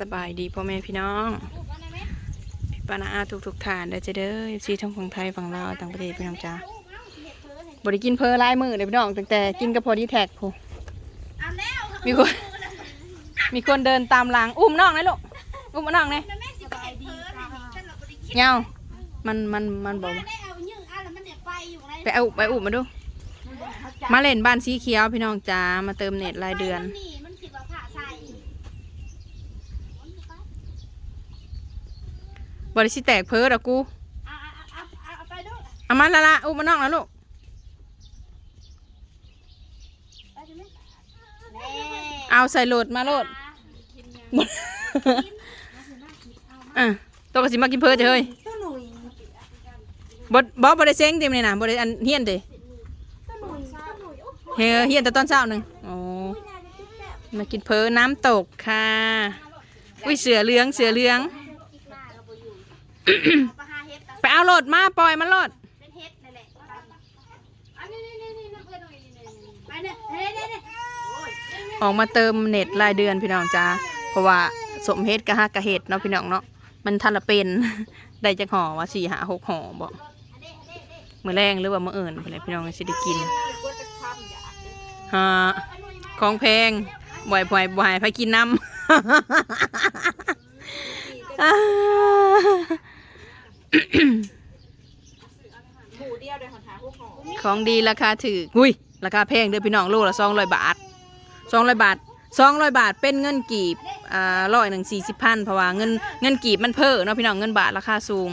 สบายดีพ่อแม่พี่น้อง พี่ปานาอาทุกทุกๆฐานได้อจะเด้อซีทั้งฝั่งไทยฝั่งลาวต่างประเทศพี่น้องจ้าบริกินเพอหลายมือเลยพี่น้องตั้งแต่กินกระเพาะดีแท็กพูมีคน มีคนเดินตามหลังอุ้มน้องนะลูกอุ้มมาน้องเลยเงามันมันมันบอกว่าไปเอาไปอุ้มมาดู มาเล่นบ้านสีเขียวพี่น้องจ้ามาเติมเน็ตรายเดือน มันสิว่าผ่าใส่ บริสิแตกเพ้อดอกกูเอาเอาเอาเอาไปดูเอามันละละอุ้มมาน้องแล้วลูกไปดูไหมแน่เอาใส่โหลดมาโหลดอะตัวกระสิมากินเพ้อเจ้เฮ้ยตัวหนุ่ยบดบอบได้เซ็งเต็มเลยนะบได้อันเฮียนเด้ตัวหนุ่ยตัวหนุ่ยโอ้โหเฮียเฮียนแต่ตอนเช้าหนึ่งโอ้มากินเพ้อน้ำตกค่ะ อุ้ยเสือเหลืองเสือเหลืองปลาหาเฮ็ด ไปเอาโหลดมาปล่อยมันโหลดเป็นเฮ็ดนั่นแหละอันนี้นี่นี่นี่น้ำเพื่อนหน่อยนี่นี่ไปเนี่ยเฮ้ยเฮ้ยเฮ้ยโอ้ยออกมาเติมเน็ตรายเดือนพี่น้องจ้าเพราะว่าสมเฮ็ดกะฮักกะเฮ็ดเนาะพี่น้องเนาะมันทันละเป็นได้จักห่อว่าสี่หาหกห่อบ่มื้อแรงหรือว่ามื้ออื่นเพิ่นแหละพี่น้องสิได้กินฮะของแพงบ่อยบ่อยบ่อยไปกินน้ำ อ่า หมูเดียวเดี๋ยวขอหาพวกหอม ของดีราคาถืออุ้ยราคาแพงเด้อพี่น้องโลละสองร้อยบาทสองร้อยบาทสองร้อยบาทเป็นเงินกีบอ่าร้อยหนึ่งสี่สิบพันเพราะว่าเงินเงินกีบมันเพิ่มเนาะพี่น้องเงินบาทราคาสูง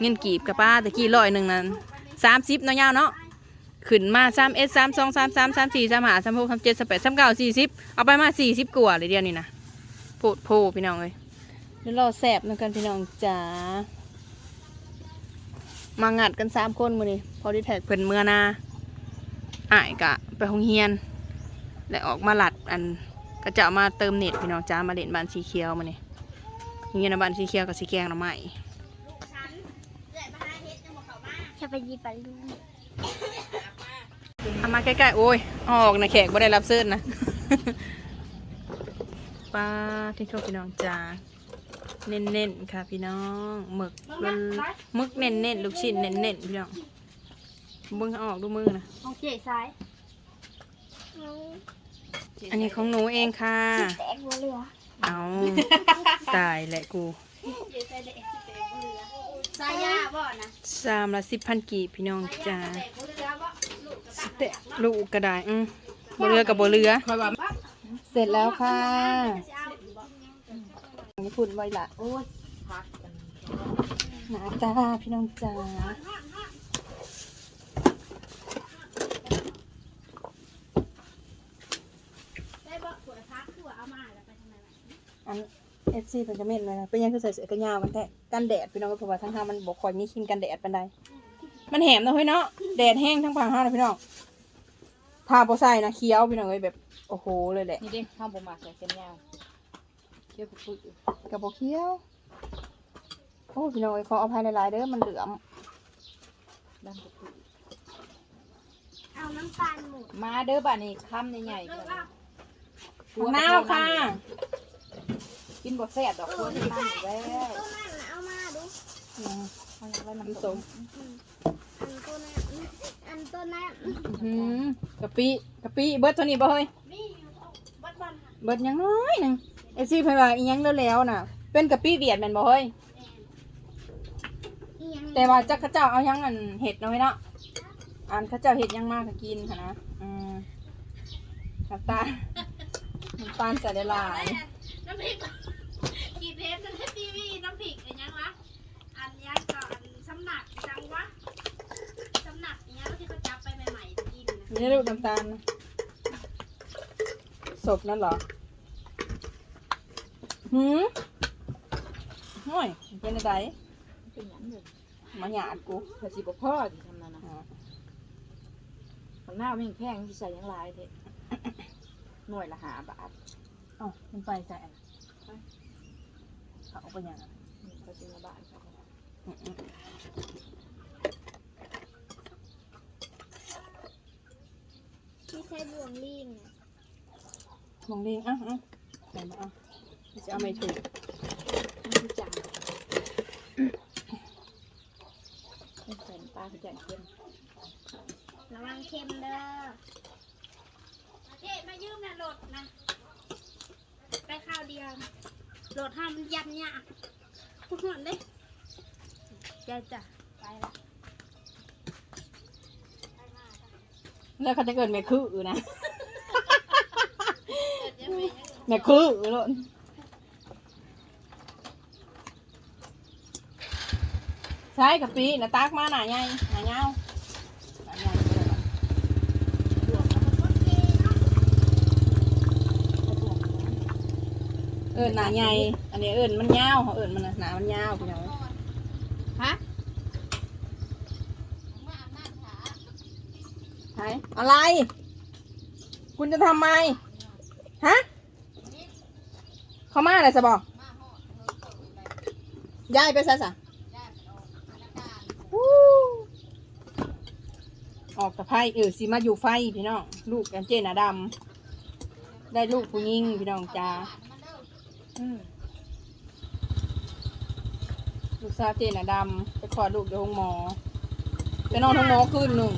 เงินกีบกับป้าตะกี้ร้อยหนึ่งนั้นสามสิบเนาะยาวเนาะขึ้นมาสามเอสสามสองสามสามสามสี่สามห้าสามหกสามเจ็ดสามแปดสามเก้าสี่สิบเอาไปมาสี่สิบกว่าเลยเดียวนี่นะโพดโพพี่น้องเลยเดี๋ยวรอแสบนะกันพี่น้องจ๋า มางัดกันสามคนมือนี่พอดีแท็กเพิ่นเมื่อหนาอ้ายกะไปห้องเฮียน และออกมาหลัดอันก็จะเอามาเติมเน็ตพี่น้องจ้ามาเล่นบ้านสีเขียวมาเนี่ยเฮียนบ้านสีเขียวกับสีแกงหน่อไม้ฉันเกิดมาหาเฮ็ดยังบอกเขามาจะไปยีปลาลูกเอามาใกล้ๆโอ้ยเอาออกนะแขกบ่ได้รับเสื้อนะป้าที่โทษพี่น้องจ้า เน้นๆค่ะพี่น้องหมึกมันหมึกเน้นๆลูกชิ้นเน้นๆพี่น้องเบิ่งเอาออกดูมือนะของเจ๊ซ้ายอันนี้ของหนูเองค่ะแตกหัวเรือเอาตายแหละกูเจ๊ซ้ายเด็กสิเตะบ่เรือซ้ายยาบ่นะสามละสิบพันกีบพี่น้องจ้าเตะบ่เรือบ่ลูกกระตักเตะลูกกระไดอืมบเรือกับบ่เรือคอยว่าเสร็จแล้วค่ะจะเอาบ่ ญี่ปุ่นไว้ละโอ้ยพักกันหนาตาพี่น้องจ้าได้บ่วพักถั่วเอามาแล้วไปทำไมแอนเอฟซีเป็นจะเม็ดเลยนะเป็นยังคือใส่เสื้อกันยาวกันแท้กันแดดพี่น้องเพราะว่าทั้งทางมันบอกคอยมีครีมกันแดดปันใดมันแหมนะเฮ้ยเนาะแดดแห้งทั้งฝั่งห้าเลยพี่น้องทาโปใส่นะเคี้ยวพี่น้องเลยแบบโอ้โหเลยแหละนี่เด้ข้าวบมักใส่เส้นยาว เกี่ยวกับปุ๋ยกับโบเคี้ยวโอ้พี่น้องเอ้ยขออภัยหลายๆเด้อมันเหลือมด้านกับปุ๋ยเอาน้ำตาลหมูมาเด้อบ้านนี้คำใหญ่ๆเลิก่อกนแล้วมะนาวค่ะ กินบ่แซ่บดอกคนที่นั่นอยู่แล้วตัวนั้นน่ะเอามาดูเอาอย่างไรน้ำน้ำส้ส้มมอันตัวนั้นอันตัวนั้นอื้อหือกะปิกะปิเบิดเท่านี้บ่เฮ้ยนี่อยู่บ้านบ้านค่ะเบิดหยังน้อยหนึง เอฟซีเพิ่นว่าอีหยังแล้วๆน่ะ เป็นกะปิเวียดแม่นบ่เฮ้ยอีหยังแต่ว่าจักเขาเจ้าเอาหยังอันเห็ดเนาะเว้ยเนาะอันเขาเจ้าเห็ดหยังมากก็กินค่ะนะอืมน้ำตาลน้ำตาลใส่ได้หลายน้ำพริกกีเพชรนั่นทีวีน้ำพริกอันยังวะอันยังก่อนสำนักจังวะสำนักอันยังที่เขาจับไปใหม่ๆกินนะนี่ลูกน้ำตาลศพนั่นเหรอ หืมห่วยเป็นอะไรเป็นหยังเลยมาหยาดกูภาษีบ่พ่อที่ทำนั่นนะอ๋อข้างหน้าไม่แพงที่ใส่ยังหลายเด้หน่วยละหาบาทเอ้ามันไปใส่อันเอาไปหยังอะนี่ก็เป็นละบาทครับอืมอืมที่ใช้บ่วงลิงน่ะมองดีอะอะใส่มาอะ จะเอาไม่ถูกมันคือจังเป็นแฟนปลาคือจังเข้มระวังเค็มเด้อเจ๊มายืมนะโหลดนะไปข้าวเดียวนะโหลดห้ามนยันเนี่ยพูดหมดเลยจ้าจ้ะไปละแล้วเขาจะเกิดแม่คือนะเกิดยังไงนะแม่คือเลย ใช่กับปีนะตักมาหน่าใหญ่หน่าเงาหน่าใหญ่เอิญหนาใหญ่ อันนี้เอิญมันยาวเขาเอิญมันหนามันยาวพี่น้องฮะใช่อะไร คุณจะทำไม ฮะ เขามาอะไรสบอกยายไปซะสะวู้ ออกตะไคร้เออสิมาอยู่ไฟพี่น้องลูกกันเจน่ะดำได้ลูกผู้หญิงพี่น้องจ้าลูกสาเจน่ะดำไปขอดลูกเดี๋ยวห้องหมอไปนอนห้องหมอคืนหนึ่ง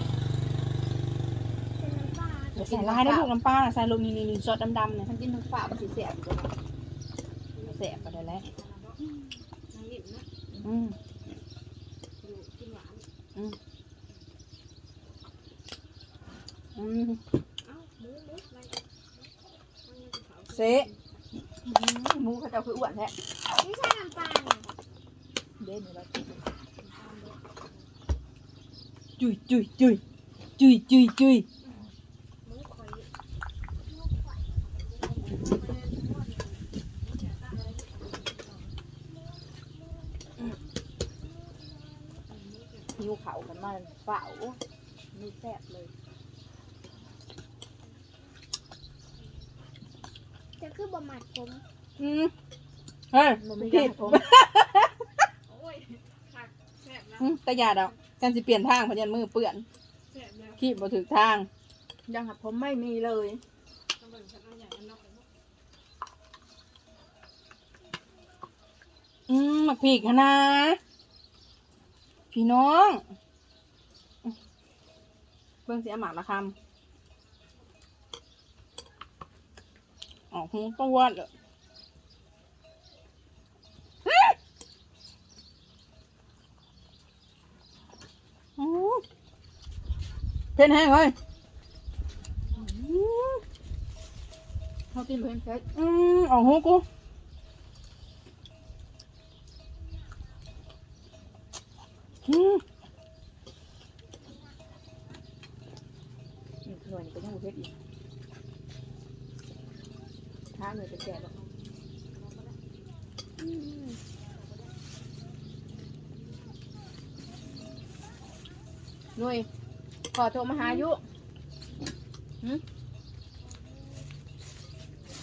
เป็นน้ำปลาเดี๋ยวใส่ลายได้ลูกน้ำปลาน่ะใส่ลูกนี่นี่นี่ซอสดำๆเนี่ยมันกินทั้งฝามันสีแสบอยู่เลยแสบไปได้แล้วอืมอืมอืม เอ้าหมูหมูอะไรมันยังจะเผาเซะอืมหมูเขาเจ้าคืออ้วนแท้ไม่ใช่น้ำปลาเนี่ยเด่นอยู่แล้วจุยจุยจุยจุยจุยจุย หมูคอย หิวเขากันมาฝ่าโอ้ไม่แสบเลย จะคือบะหมัด ผมอืมเฮ้ยมันไม่ผิได้ดผมโอ้ยขัดแสบแล้วอืมแต่อยาดอกกันสิเปลี่ยนทางเพราะยันมือเปื้อนแสบแล้วขี้บ่ถึกทาง ยังหัดผมไม่มีเลยต้องเบิ่งฉันเอาใหญ่มันนอกไปเนาะอืมหมักผีกนะ พี่น้องอืมเบิ่งสิเอาหมากละคำ ออกหูตัวเลยอืมเพ่นแห้งเลยเขากินเพื่อนเพชรอืมออกหูกูอืมอีกหน่วยนี่ก็ยังบุเพชรอีกท้าเน่ยจะแก่แล้วหน่วยขอโทรมาหายุ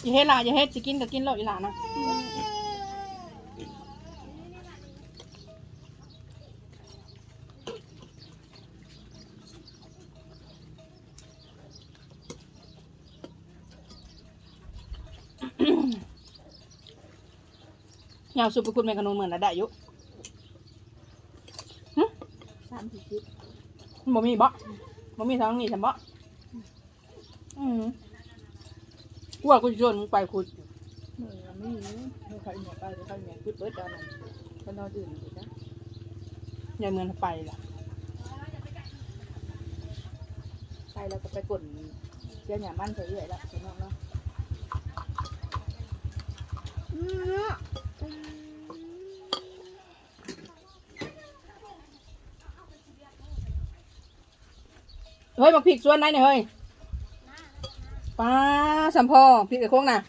อย่าเฮ็ดล่ะอย่าเฮ็ดสิกินก็กินโลดอีหล่ะนะ ยาวสุดไปคุณแม่ขนุนเหมือนละได้อยุสามสี่สิบบ่มีบ่บ่มีทางนี้ฉันบ่อืมกูว่ากูจะชวนมึงไปคุยหน่วยมันไม่มีไม่ใครเหนียวไปไม่ใครเหนียวคือเปิดตอนนั้นตอนนอนอื่นอยู่จ้ะอย่าเหมือนไปล่ะไปแล้วก็ไปกดเจ้าหยามันไปเรื่อยละพี่น้องเนาะ อืมอืม เฮ้ยมาพริกส่วนไหนเนี่ยเฮ้ยป้าสัมพอพริกไอ้โค้งน่ะ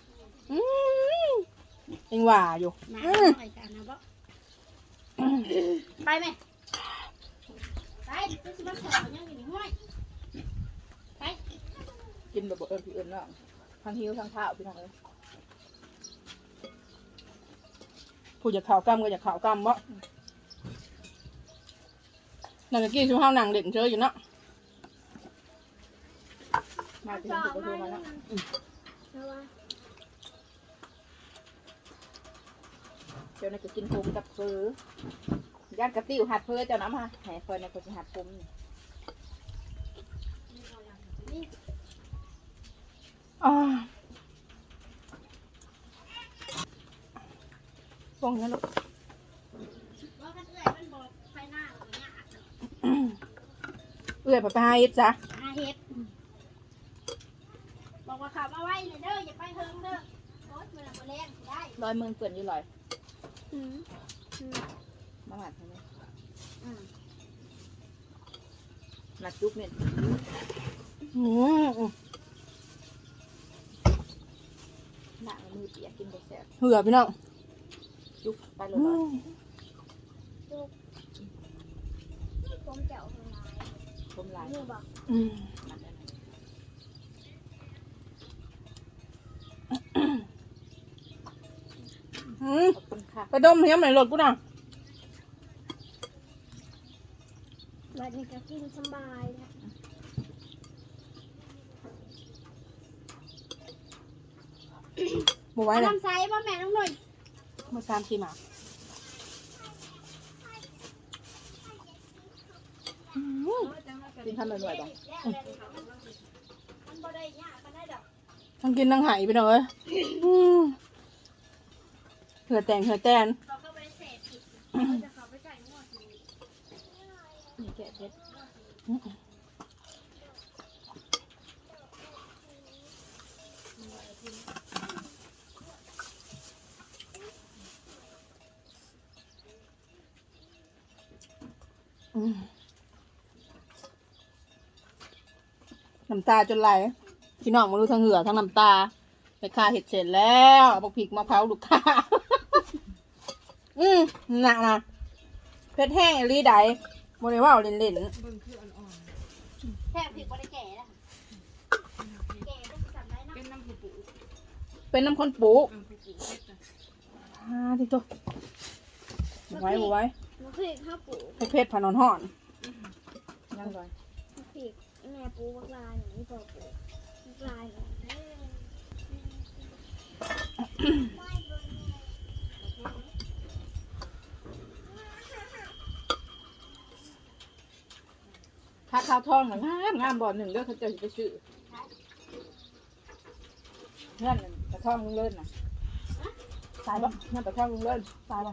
อืมยังว่าอยู่อืมไปไหมไปจะสิมาสอนยังอยู่ห้วยไปกินแบบเอิญพี่เอิญเนาะทั้งหิวทั้งข้าวพี่น้องเอ้ย ผู้จะข่าวกำก็จะข่าวกำบ่นั่นกี้ชูห้าวหนังเด่นเชยอยู่เนาะมาถึงจอถึกงก็มาดูมาแล้ววระวังจ้าน่ะก็กินผมกับเฟอย่านกระติ้วหัดเฟอเจ้าน้ำฮะแห่เฟอในคนจะหัดผมนี่อ่า ฟองนั้นลูกว่ากันเอื้อยมันบอกไฟหน้าอย่างเงี้ยเอื้อยไปไปหาเฮ็ดจ้ะหาเห็ดบอกว่าขับมาไว้เลยเด้ออย่าไปเฮิงเด้อโอ๊ยมันละบ่แรงสิได้ลอยมือเปื่อนอยู่ลอยอืมอืมมาหัดทำไมอืมหนักจุกเนี่ยอืมหนักมือเปียกกินไปแซ่บเหือพี่น้อง จุกไปเลยอืลอยมผมเจ้าของนายผมลายนี่บอกอืมหนักอะไรอืมขอบคุณค่ะไปดมเฮียมไหนรถกูน่ะวันนี้ก็กินสบายนะบ่ไหว้เลยน้ำใสบ่แม่น้องหน่อย มาสามทีมาอืมกินข้าวหน่อยๆบ้างมันบ่ได้ยากมันได้ดอกทั้งกินทั้งหายพี่น้องเอ้ยอืมเหือแต่งเหือแตนเขาเข้าไปเสพผิดเขาจะเข้าไปใส่หม้อที นี่แกะเพชร อืม น้ำตาจนไหลพี่น้องมารู้ทั้งเหือทั้งน้ำตาไปค่าเห็ดเสร็จแล้วเอาบักพริกมะพร้าวลูกค้าอืมหนักนะเพชรแห้งอีหลีไดโมเดว่าเล่นเล่นแทบผิดบ่ได้แก่แล้วแก่ต้องสั่นได้นะๆเป็นน้ำคนปลูกอ่าที่ตัวไว้บ่ไว้ มะพริกข้าวปูเพชรเพชรพานอนห่อนยังลอยมะพริกแม่ปูบักลายอย่างนี้พอปูบักลายเนี่ยถ้าข้าวทองน่ะงามงามบ่อหนึ่งเด้อเขาเจะไปซื้อเพื่อนนั่นกระท่องลุงเลิศน่ะตายปะนั่นกระท่องลุงเลิศตายปะ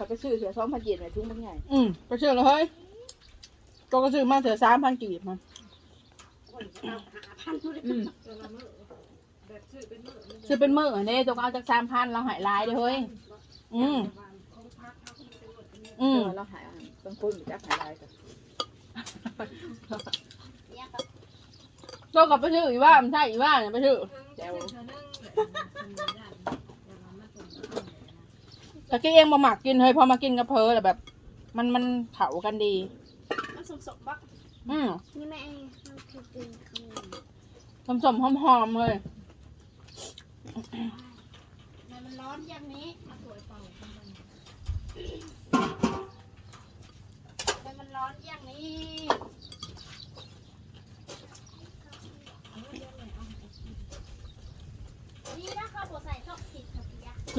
เขาไปซื้อเสือสองพันเจ็ดเนี่ยทุ่งมันใหญ่อืมไปเชื่อเลยเฮ้ยก็ก็ซื้อมาเถอะสามพันกีบมาอืมซื้อเป็นมื้อเด้ตัวก็เอาจากสามพันเราหายลายเด้อเฮ้ยอืมอืมเดี๋ยวเราหายอาหารบางคนมีจักหายลายกันเนี่ยก็ตัวกับไปซื้ออีว่ามันใช่อีว่าเนี่ยไปซื้อแจว แต่กี้เองมาหมักกินเฮ้ยพอมากินกับเพอแต่แบบ มันมันเผากันดี มันสมสมบักอืมนี่แม่มันคือกินขนมสมสมๆหอมๆเลยมันร้อนอย่างนี้แต่มันร้อนอย่างนี้นี่นะเขาบอกใส่ช่องผิดค่ะพี่ยะ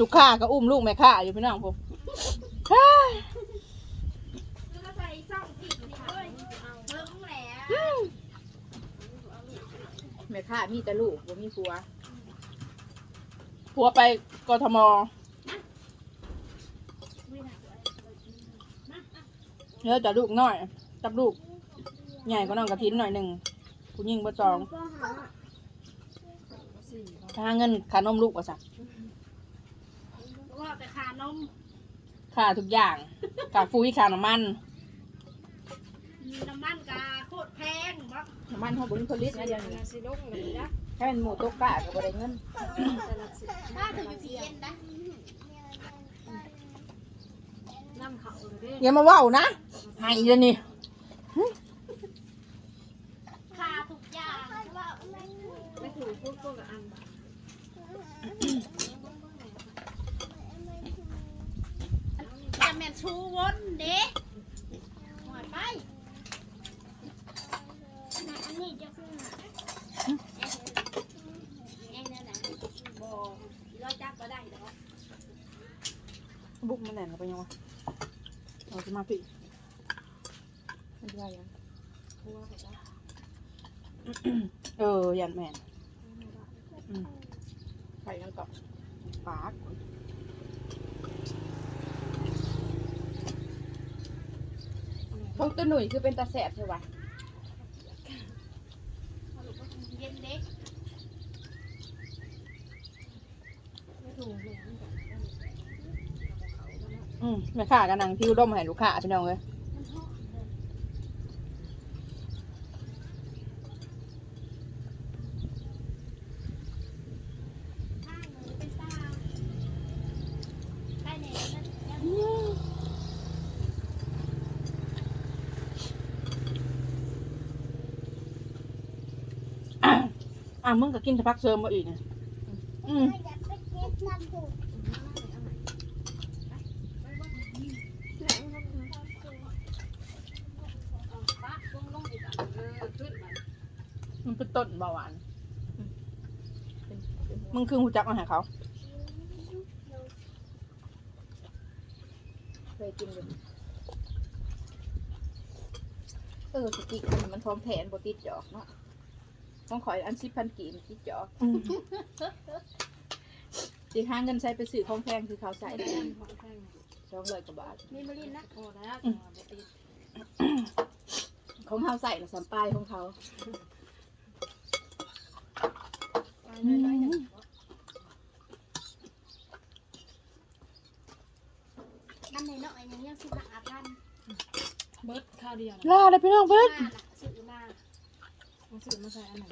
ลูกค้าก็อุ้มลูกแม่ค้าอยู่พี่น้องผมแล้วก็ใส่ช่องผิดนี่ด้ยเพิ่มแหละแม่ค้ามีแต่ลูกบ่มีผัว ผัวไปกทมเยอะแต่ลูกน้อยจับลูก ใหญ่ก็น้องกระทินหน่อยหนึ่งผู้หญิงประจองก็หาเงินค่านมลูกว่าสัก ว่าแต่ขานมค่าทุกอย่างค่าฟุ้ยค่าน้ำมันน้ำมันกาโคตรแพงบักน้ำมันเขาบ่มีผลิตนะเดี๋ยวนี้แค่เป็นหมูตกกะก็บ่ได้เงินถ้าถึงอยู่ที่เย็นนะอย่ามาเว้านะให้เดี๋ยวนี้คาทุกอย่างว่าจะ แม่นชูวนเด้หมดไปแม่อันนี้จะขึ้นมาเองเนี่ยนะบอกร้อยจักก็ได้เนาะมันแหลนเข้าไปยังวะเอาขึ้นมาพี่มันว่าหยังเออยันแม่นอืมไข่ยังกับปาก ของตัวหนุ่ยคือเป็นตาแสบใช่ปะเย็นเด็กอืมแม่ค้ากันนังพิวดมให้ลูกค้าพี่น้องเลย ข้างหนูเป็นตาใต้เน็ตนั่นยัง อะมึงก็กินแต่พักเสริมมาอีกนะอืมอยากไปเก็บน้ำถูกปะลงลงอีกอะเออขึ้นมามันเป็นต้นเบาหวาน มึงคือหูจักมาหาเขา เคยกินอยู่เออสติกมันมันพร้อมแผนบติดจอกเนาะ ต้องขอยอันสิพันกีมติดจอกอืมสิหาเงินใช้ไปซื้อของแพงคือเขาใส่ได้ของแพงสองร้อยกว่าบาทมีบรินนะโอ้แล้วของเขาใส่ละสามป้ายของเขานั่นในเนาะไอ้ยังยังสิบห้าพันเบิร์ดข้าวเดียวนะลาเลยพี่น้องเพิ่นห้าน่ะ